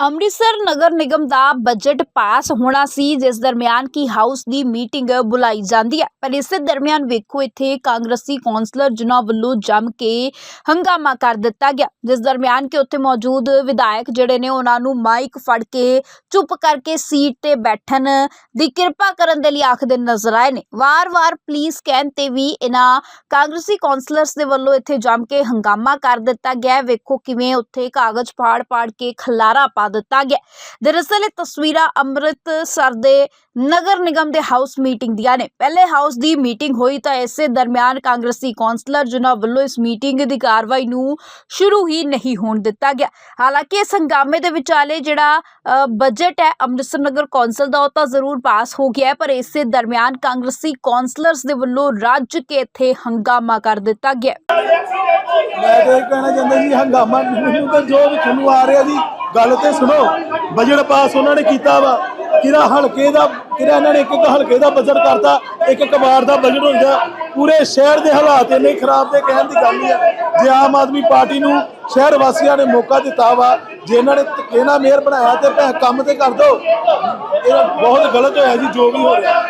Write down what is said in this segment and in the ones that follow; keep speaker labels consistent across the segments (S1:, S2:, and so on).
S1: ਅੰਮ੍ਰਿਤਸਰ ਨਗਰ ਨਿਗਮ ਦਾ budget pass ਹੋਣਾ ਸੀ, ਜਿਸ ਦਰਮਿਆਨ ਕੀ ਹਾਊਸ ਦੀ ਮੀਟਿੰਗ ਬੁਲਾਈ ਜਾਂਦੀ ਹੈ। ਪਰ ਇਸੇ ਦਰਮਿਆਨ ਵੇਖੋ, ਇੱਥੇ ਕਾਂਗਰਸੀ ਕੌਂਸਲਰ ਜਿਨ੍ਹਾਂ ਵੱਲੋਂ ਜੰਮ ਕੇ ਹੰਗਾਮਾ ਕਰ ਦਿੱਤਾ ਗਿਆ। ਜਿਸ ਦਰਮਿਆਨ ਕਿ ਉੱਥੇ ਮੌਜੂਦ ਵਿਧਾਇਕ ਜਿਹੜੇ ਨੇ, ਉਹਨਾਂ ਨੂੰ ਮਾਈਕ ਫੜ ਕੇ ਚੁੱਪ ਕਰਕੇ ਸੀਟ ਤੇ ਬੈਠਣ ਦੀ ਕਿਰਪਾ ਕਰਨ ਦੇ ਲਈ ਆਖਦੇ ਨਜ਼ਰ ਆਏ ਨੇ। ਵਾਰ-ਵਾਰ ਪੁਲਿਸ ਕਹਿਣ ਤੇ ਵੀ ਇਹਨਾਂ ਕਾਂਗਰਸੀ ਕੌਂਸਲਰਸ ਦੇ ਵੱਲੋਂ ਇੱਥੇ ਜੰਮ ਕੇ ਹੰਗਾਮਾ ਕਰ ਦਿੱਤਾ ਗਿਆ ਵੇਖੋ ਕਿਵੇਂ ਉੱਥੇ ਕਾਗਜ਼ ਪਾੜ-ਪਾੜ ਕੇ ਖਲਾਰਾ ਪਾ ਦਿੱਤਾ ਗਿਆ। ਦਰਅਸਲ ਇਹ ਤਸਵੀਰਾਂ ਅੰਮ੍ਰਿਤਸਰ ਦੇ ਨਗਰ ਨਿਗਮ ਦੇ ਹਾਊਸ ਮੀਟਿੰਗ ਦੀਆਂ ਨੇ। ਪਹਿਲੇ ਹਾਊਸ ਦੀ ਮੀਟਿੰਗ ਹੋਈ ਤਾਂ ਇਸੇ ਦਰਮਿਆਨ ਕਾਂਗਰਸੀ ਕੌਂਸਲਰ ਜਿਨ੍ਹਾਂ ਵੱਲੋਂ ਇਸ ਮੀਟਿੰਗ ਦੀ ਕਾਰਵਾਈ ਨੂੰ ਸ਼ੁਰੂ ਹੀ ਨਹੀਂ ਹੋਣ ਦਿੱਤਾ ਗਿਆ। ਹਾਲਾਂਕਿ ਇਸ ਹੰਗਾਮੇ ਦੇ ਵਿਚਾਲੇ ਜਿਹੜਾ ਬਜਟ ਹੈ ਅੰਮ੍ਰਿਤਸਰ ਨਗਰ ਕੌਂਸਲ ਦਾ, ਉਹ ਤਾਂ ਜ਼ਰੂਰ ਪਾਸ ਹੋ ਗਿਆ ਪਰ ਇਸੇ ਦਰਮਿਆਨ ਕਾਂਗਰਸੀ ਕੌਂਸਲਰਸ ਦੇ ਵੱਲੋਂ ਰੱਜ ਕੇ ਇੱਥੇ ਹੰਗਾਮਾ ਕਰ ਦਿੱਤਾ ਗਿਆ
S2: ਮੈਂ ਤੇ ਕਹਿਣਾ ਚਾਹੁੰਦਾ ਜੀ, ਹੰਗਾਮਾ ਮੈਨੂੰ ਤਾਂ ਜੋ ਵੀ ਤੁਹਾਨੂੰ ਆ ਰਿਹਾ ਜੀ ਗੱਲ ਤੇ ਸੁਣੋ ਬਜਟ ਪਾਸ ਉਹਨਾਂ ਨੇ ਕੀਤਾ ਵਾ। ਕਿਹੜਾ ਹਲਕੇ ਦਾ ਕਿਹੜਾ ਇਹਨਾਂ ਨੇ ਇੱਕ ਇੱਕ ਹਲਕੇ ਦਾ ਬਜਟ ਕਰਤਾ ਇੱਕ ਇੱਕ ਵਾਰ ਦਾ ਬਜਟ ਹੁੰਦਾ ਪੂਰੇ ਸ਼ਹਿਰ ਦੇ ਹਾਲਾਤ ਇੰਨੇ ਖਰਾਬ ਦੇ ਕਹਿਣ ਦੀ ਗੱਲ ਨਹੀਂ ਹੈ। ਜੇ ਆਮ ਆਦਮੀ ਪਾਰਟੀ ਨੂੰ ਸ਼ਹਿਰ ਵਾਸੀਆਂ ਨੇ ਮੌਕਾ ਦਿੱਤਾ ਵਾ ਜੇ ਇਹਨਾਂ ਨੇ ਨਾਲ ਮੇਅਰ ਬਣਾਇਆ ਤੇ ਭੈ ਕੰਮ ਤੇ ਕਰ ਦੋ ਇਹ ਬਹੁਤ ਗਲਤ ਹੋਇਆ ਜੀ ਜੋ ਵੀ ਹੋ ਰਿਹਾ।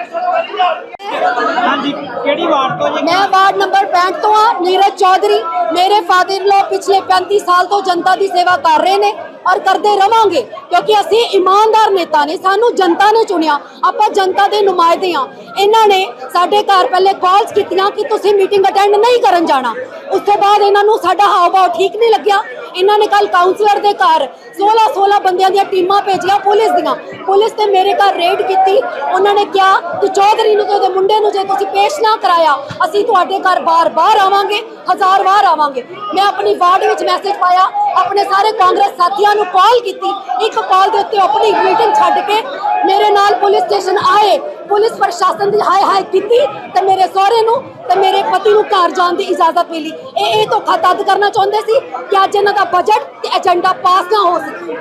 S3: ਹਾਂਜੀ ਕਿਹੜੀ ਵਾਰਡ ਤੋਂ ਜੀ?
S4: ਮੈਂ ਵਾਰਡ ਨੰਬਰ 65 ਤੋਂ ਆ ਨੀਰਜ ਚੌਧਰੀ। ਮੇਰੇ ਫਾਦਰ ਲੋ ਪਿਛਲੇ 35 ਸਾਲ ਤੋਂ ਜਨਤਾ ਦੀ ਸੇਵਾ ਕਰ ਰਹੇ ਨੇ। ਔਰ ਕਰਦੇ ਰਵਾਂਗੇ, ਕਿਉਂਕਿ ਅਸੀਂ ਇਮਾਨਦਾਰ ਨੇਤਾ ਨੇ, ਸਾਨੂੰ ਜਨਤਾ ਨੇ ਚੁਣਿਆ, ਆਪਾਂ ਜਨਤਾ ਦੇ ਨੁਮਾਇੰਦੇ ਆ ਇਹਨਾਂ ਨੇ ਸਾਡੇ ਘਰ ਪਹਿਲੇ ਕਾਲਸ ਕੀਤੀਆਂ ਕਿ ਤੁਸੀਂ ਮੀਟਿੰਗ ਅਟੈਂਡ ਨਹੀਂ ਕਰਨ ਜਾਣਾ। ਉਸ ਤੋਂ ਬਾਅਦ ਇਹਨਾਂ ਨੂੰ ਸਾਡਾ ਹਾਵ ਭਾਵ ਠੀਕ ਨਹੀਂ ਲੱਗਿਆ। ਇਹਨਾਂ ਨੇ ਕੱਲ ਕਾਉਂਸਲਰ ਦੇ ਘਰ 16 16 ਬੰਦਿਆਂ ਦੀਆਂ ਟੀਮਾਂ ਭੇਜੀਆਂ ਪੁਲਿਸ ਦੀਆਂ। ਪੁਲਿਸ ਤੇ ਮੇਰੇ ਘਰ ਰੇਡ ਕੀਤੀ। ਉਹਨਾਂ ਨੇ ਕਿਹਾ ਕਿ ਚੌਧਰੀ ਨੂੰ ਤੇ ਉਹਦੇ ਮੁੰਡੇ ਨੂੰ ਜੇ ਤੁਸੀਂ ਪੇਸ਼ ਨਾ ਕਰਾਇਆ, ਅਸੀਂ ਤੁਹਾਡੇ ਘਰ ਬਾਰ-ਬਾਰ ਆਵਾਂਗੇ। ਹਜ਼ਾਰ ਵਾਰ ਆਵਾਂਗੇ। ਮੈਂ ਆਪਣੀ ਵਾਰਡ ਵਿੱਚ ਮੈਸੇਜ ਪਾਇਆ, ਆਪਣੇ ਸਾਰੇ ਕਾਂਗਰਸ ਸਾਥੀਆਂ ਨੂੰ ਕਾਲ ਕੀਤੀ। ਇੱਕ ਕਾਲ ਦੇ ਉੱਤੇ ਆਪਣੀ ਮੀਟਿੰਗ ਛੱਡ ਕੇ ਮੇਰੇ ਨਾਲ ਪੁਲਿਸ ਸਟੇਸ਼ਨ ਆਏ। ਪੁਲਿਸ ਪ੍ਰਸ਼ਾਸਨ ਦੀ ਹਾਏ ਹਾਏ ਕੀਤੀ ਤੇ ਮੇਰੇ ਸਹੁਰੇ ਨੂੰ ਤੇ ਮੇਰੇ ਪਤੀ ਨੂੰ ਘਰ ਜਾਣ ਦੀ ਇਜਾਜ਼ਤ ਮਿਲੀ। ਇਹ ਇਹ ਧੋਖਾ ਤਦ ਕਰਨਾ ਚਾਹੁੰਦੇ ਸੀ ਕਿ ਅੱਜ ਇਹਨਾਂ ਦਾ ਬਜਟ ਤੇ ਏਜੰਡਾ ਪਾਸ ਨਾ ਹੋ ਸਕੇ।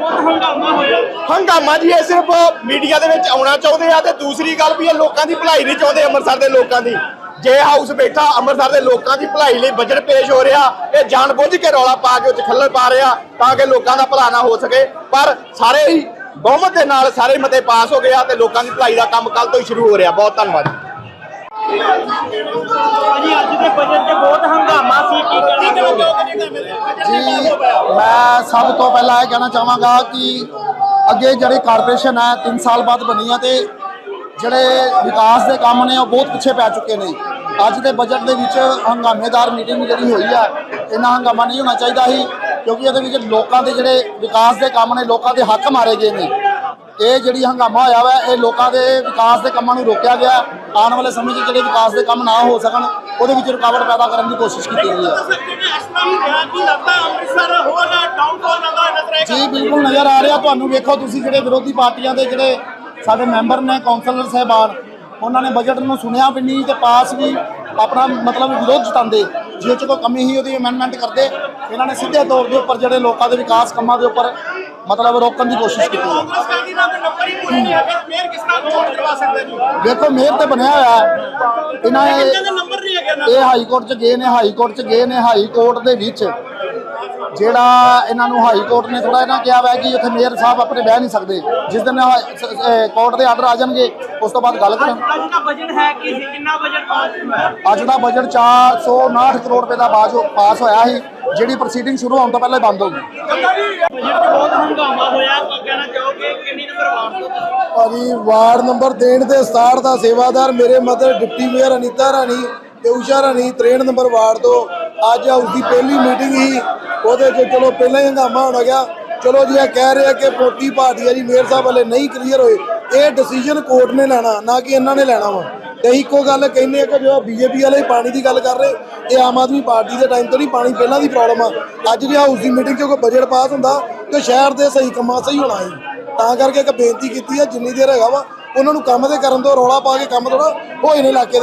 S3: ਹੰਗਾਮਾ
S5: ਹੰਗਾਮਾ ਜੀ, ਇਹ ਸਿਰਫ ਮੀਡੀਆ ਦੇ ਵਿੱਚ ਆਉਣਾ ਚਾਹੁੰਦੇ ਆ ਤੇ ਦੂਸਰੀ ਗੱਲ ਵੀ ਇਹ ਲੋਕਾਂ ਦੀ ਭਲਾਈ ਨਹੀਂ ਚਾਹੁੰਦੇ ਅੰਮ੍ਰਿਤਸਰ ਦੇ ਲੋਕਾਂ ਦੀ। ਜੇ ਹਾਊਸ ਬੈਠਾ, ਅੰਮ੍ਰਿਤਸਰ ਦੇ ਲੋਕਾਂ ਦੀ ਭਲਾਈ ਲਈ ਬਜਟ ਪੇਸ਼ ਹੋ ਰਿਹਾ, ਇਹ ਜਾਣਬੁੱਝ ਕੇ ਰੌਲਾ ਪਾ ਕੇ ਉੱਚ ਖੱਲਲ ਪਾ ਰਿਹਾ ਤਾਂ ਕਿ ਲੋਕਾਂ ਦਾ ਭਲਾ ਨਾ ਹੋ ਸਕੇ। ਪਰ ਸਾਰੇ ਹੀ ਬਹੁਮਤ ਦੇ ਨਾਲ ਸਾਰੇ ਮਤੇ ਪਾਸ ਹੋ ਗਿਆ ਤੇ ਲੋਕਾਂ ਦੀ ਭਲਾਈ ਦਾ ਕੰਮ ਕੱਲ ਤੋਂ ਹੀ ਸ਼ੁਰੂ ਹੋ ਰਿਹਾ। ਬਹੁਤ ਧੰਨਵਾਦ
S3: ਭਾਜੀ ਅੱਜ ਦੇ ਬਜਟ 'ਚ ਬਹੁਤ ਹੰਗਾਮਾ ਸੀ ਕੀ ਕਹਿਣਾ ਚਾਹੋਗੇ?
S6: ਜੀ ਮੈਂ ਸਭ ਤੋਂ ਪਹਿਲਾਂ ਇਹ ਕਹਿਣਾ ਚਾਹਾਂਗਾ ਕਿ ਅੱਗੇ ਜਿਹੜੀ ਕਾਰਪੋਰੇਸ਼ਨ ਹੈ 3 ਸਾਲ ਬਾਅਦ ਬਣੀ ਆ ਤੇ ਜਿਹੜੇ ਵਿਕਾਸ ਦੇ ਕੰਮ ਨੇ ਉਹ ਬਹੁਤ ਪਿੱਛੇ ਪੈ ਚੁੱਕੇ ਨੇ। ਅੱਜ ਦੇ ਬਜਟ ਦੇ ਵਿੱਚ ਹੰਗਾਮੇਦਾਰ ਮੀਟਿੰਗ ਜਿਹੜੀ ਹੋਈ ਆ ਇੰਨਾ ਹੰਗਾਮਾ ਨਹੀਂ ਹੋਣਾ ਚਾਹੀਦਾ ਸੀ ਕਿਉਂਕਿ ਇਹਦੇ ਵਿੱਚ ਲੋਕਾਂ ਦੇ ਜਿਹੜੇ ਵਿਕਾਸ ਦੇ ਕੰਮ ਨੇ ਲੋਕਾਂ ਦੇ ਹੱਕ ਮਾਰੇ ਗਏ ਨੇ। ਇਹ ਜਿਹੜੀ ਹੰਗਾਮਾ ਹੋਇਆ ਵਾ, ਇਹ ਲੋਕਾਂ ਦੇ ਵਿਕਾਸ ਦੇ ਕੰਮਾਂ ਨੂੰ ਰੋਕਿਆ ਗਿਆ। ਆਉਣ ਵਾਲੇ ਸਮੇਂ 'ਚ ਜਿਹੜੇ ਵਿਕਾਸ ਦੇ ਕੰਮ ਨਾ ਹੋ ਸਕਣ, ਉਹਦੇ ਵਿੱਚ ਰੁਕਾਵਟ ਪੈਦਾ ਕਰਨ ਦੀ ਕੋਸ਼ਿਸ਼ ਕੀਤੀ ਗਈ ਹੈ। ਜੀ, ਬਿਲਕੁਲ ਨਜ਼ਰ ਆ ਰਿਹਾ। ਤੁਹਾਨੂੰ ਵੇਖੋ, ਤੁਸੀਂ ਜਿਹੜੇ ਵਿਰੋਧੀ ਪਾਰਟੀਆਂ ਦੇ ਜਿਹੜੇ ਸਾਡੇ ਮੈਂਬਰ ਨੇ, ਕੌਂਸਲਰ ਸਾਹਿਬਾਨ, ਉਹਨਾਂ ਨੇ ਬਜਟ ਨੂੰ ਸੁਣਿਆ ਵੀ ਨਹੀਂ ਤੇ ਪਾਸ ਵੀ ਆਪਣਾ ਮਤਲਬ ਵਿਰੋਧ ਜਤਾਉਂਦੇ। ਜੇ ਚ ਕੋਈ ਕਮੀ ਹੀ ਉਹਦੀ ਅਮੈਂਡਮੈਂਟ ਕਰਦੇ। ਇਹਨਾਂ ਨੇ ਸਿੱਧੇ ਤੌਰ ਦੇ ਉੱਪਰ ਜਿਹੜੇ ਲੋਕਾਂ ਦੇ ਵਿਕਾਸ ਕੰਮਾਂ ਦੇ ਉੱਪਰ ਮਤਲਬ ਰੋਕਣ ਦੀ ਕੋਸ਼ਿਸ਼ ਕੀਤੀ ਹੈ। ਦੇਖੋ ਮੇਅਰ ਤੇ ਬਣਿਆ ਹੋਇਆ ਹੈ। ਇਹਨਾਂ ਇਹ ਇਹ ਹਾਈ ਕੋਰਟ ਚ ਗਏ ਨੇ ਹਾਈ ਕੋਰਟ ਚ ਗਏ ਨੇ ਹਾਈ ਕੋਰਟ ਦੇ ਵਿੱਚ। ਜਿਹੜਾ ਇਹਨਾਂ ਨੂੰ ਹਾਈ ਕੋਰਟ ਨੇ ਥੋੜਾ ਇਹਨਾਂ ਕਿਹਾ ਹੋਇਆ ਕਿ ਉੱਥੇ ਮੇਅਰ ਸਾਹਿਬ ਆਪਣੇ ਬਹਿ ਨਹੀਂ ਸਕਦੇ। ਜਿਸ ਦਿਨ ਕੋਰਟ ਦੇ ਆਰਡਰ ਆ ਜਾਣਗੇ। ਉਸ ਤੋਂ ਬਾਅਦ ਗੱਲ ਕਰਾਂ?
S3: ਅੱਜ ਦਾ ਬਜਟ ਹੈ ਕੀ ਕਿੰਨਾ ਬਜਟ ਪਾਸ ਹੋਇਆ?
S6: ਅੱਜ ਦਾ ਬਜਟ 459 ਕਰੋੜ ਰੁਪਏ ਦਾ ਬਾਜ ਪਾਸ ਹੋਇਆ ਸੀ ਜਿਹੜੀ ਪ੍ਰੋਸੀਡਿੰਗ ਸ਼ੁਰੂ ਹੋਣ ਤੋਂ ਪਹਿਲਾਂ ਹੀ ਬੰਦ ਹੋ ਗਈ।
S3: ਬਜਟ ਬਹੁਤ ਹੰਗਾਮਾ ਹੋਇਆ ਕਹਿਣਾ ਚਾਹੋਗੇ ਕਿੰਨੀ ਨੰਬਰ ਵਾਰਡ ਤੋਂ?
S2: ਭਾਜੀ ਵਾਰਡ ਨੰਬਰ 63 ਤੇ 67 ਦਾ ਸੇਵਾਦਾਰ ਮੇਰੇ mother deputy mayor Anita Rani ਤੇ ਰਾਣੀ 63 ਨੰਬਰ ਵਾਰਡ ਤੋਂ ਅੱਜ ਹਾਊਸ ਦੀ ਪਹਿਲੀ ਮੀਟਿੰਗ ਸੀ ਉਹਦੇ 'ਚ ਚਲੋ ਪਹਿਲਾਂ ਹੀ ਹੰਗਾਮਾ ਹੋਣਾ ਗਿਆ। ਚਲੋ ਜੀ ਇਹ ਕਹਿ ਰਹੇ ਕਿ ਪੋਟੀ ਪਾਰਟੀ ਆ ਜੀ ਮੇਅਰ ਸਾਹਿਬ ਵਾਲੇ ਨਹੀਂ ਕਲੀਅਰ ਹੋਏ। ਇਹ ਡਿਸੀਜਨ ਕੋਰਟ ਨੇ ਲੈਣਾ, ਨਾ ਕਿ ਇਹਨਾਂ ਨੇ ਲੈਣਾ ਵਾ। ਤੇ ਇੱਕੋ ਗੱਲ ਕਹਿੰਦੇ ਆ ਕਿ ਜੋ ਬੀਜੇਪੀ ਵਾਲੇ ਪਾਣੀ ਦੀ ਗੱਲ ਕਰ ਰਹੇ, ਇਹ ਆਮ ਆਦਮੀ ਪਾਰਟੀ ਦੇ ਟਾਈਮ ਤੋਂ ਨਹੀਂ, ਪਾਣੀ ਪਹਿਲਾਂ ਦੀ ਪ੍ਰੋਬਲਮ ਆ। ਅੱਜ ਜੇ ਹਾਊਸ ਦੀ ਮੀਟਿੰਗ 'ਚ ਕੋਈ ਬਜਟ ਪਾਸ ਹੁੰਦਾ, ਤੇ ਸ਼ਹਿਰ ਦੇ ਸਹੀ ਕੰਮਾਂ ਸਹੀ ਹੋਣਾ ਸੀ। ਤਾਂ ਕਰਕੇ ਇੱਕ ਬੇਨਤੀ ਕੀਤੀ ਹੈ ਜਿੰਨੀ ਦੇਰ ਹੈਗਾ ਵਾ, ਉਹਨਾਂ ਨੂੰ ਕੰਮ ਦੇ ਕਰਨ ਤੋਂ ਰੌਲਾ ਪਾ ਕੇ ਕੰਮ ਥੋੜਾ ਹੋਏ ਨੇ ਇਲਾਕੇ